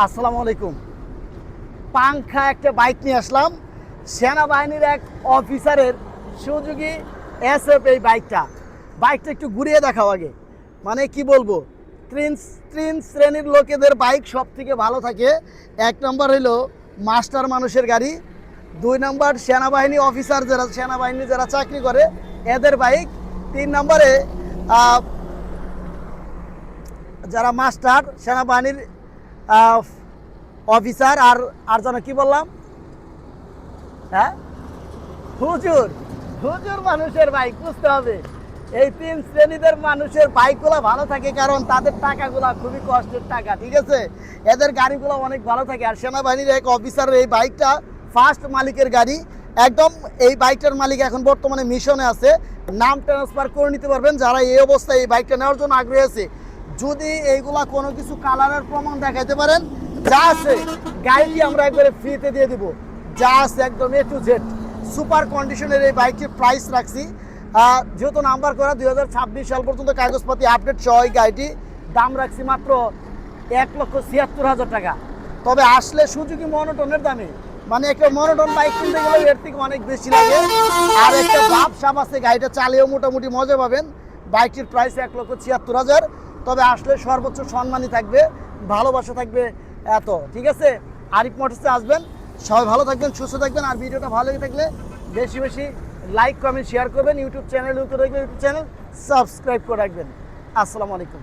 আসসালামু আলাইকুম। পাংখা একটা বাইক নিয়ে আসলাম। সেনাবাহিনীর এক অফিসারের সুযোগী এসএফ এই বাইকটা। বাইকটা একটু ঘুরিয়ে দেখাও আগে। মানে কি বলব, তিন তিন শ্রেণির লোকেদের বাইক সব থেকে ভালো থাকে। এক নম্বর হলো মাস্টার মানুষের গাড়ি। দুই নম্বর সেনাবাহিনী অফিসার যারা, সেনাবাহিনী যারা চাকরি করে, এদের বাইক। তিন নম্বরে যারা মাস্টার, সেনাবাহিনীর অফিসার আর আর যেন কি বললাম? হ্যাঁ? হুজুর হুজুর মানুষের বাইক বুঝতে হবে। এই তিন শ্রেণীদের মানুষের বাইকগুলো ভালো থাকে কারণ তাদের টাকাগুলো খুবই কষ্টের টাকা, ঠিক আছে? এদের গাড়িগুলো অনেক ভালো থাকে। আর সেনাবাহিনীর এক অফিসারের এই বাইকটা ফার্স্ট মালিকের গাড়ি। একদম এই বাইকটার মালিক এখন বর্তমানে মিশনে আছে। নাম ট্রান্সফার করে নিতে পারবেন যারা এই অবস্থায় এই বাইকটা নেওয়ার জন্য আগ্রহী আছে। যদি এইগুলা কোনো কিছু কালারের প্রমাণ দেখাইতে পারেন, যা আছে গাড়ি আমরা একবারে ফ্রিতে দিয়ে দিব। যা আছে একদম এ টু জেড সুপার কন্ডিশনের এই বাইকটির প্রাইস রাখছি। যেহেতু নাম্বার করা দু হাজার ছাব্বিশ সাল পর্যন্ত কাগজপাতি আপডেট সহ এই গাড়িটি, দাম রাখছি মাত্র এক লক্ষ ছিয়াত্তর হাজার টাকা। তবে আসলে সুযোগী মনোটনের দামে মানে একটা মনোটন বাইক কিনতে গেলে এর থেকে অনেক বেশি লাগে। আর একটা ভাব সাপ আছে গাড়িটা চালিয়েও মোটামুটি মজা পাবেন। বাইকটির প্রাইস এক লক্ষ ছিয়াত্তর হাজার। তবে আসলে সর্বোচ্চ সম্মানই থাকবে, ভালোবাসা থাকবে এত, ঠিক আছে? আরিফ মোটরসে আসবেন, সবাই ভালো থাকবেন, সুস্থ থাকবেন, আর ভিডিওটা ভালো লেগে থাকলে বেশি বেশি লাইক কমেন্ট শেয়ার করবেন YouTube channel YouTube channel subscribe করে রাখবেন। আসসালামু আলাইকুম।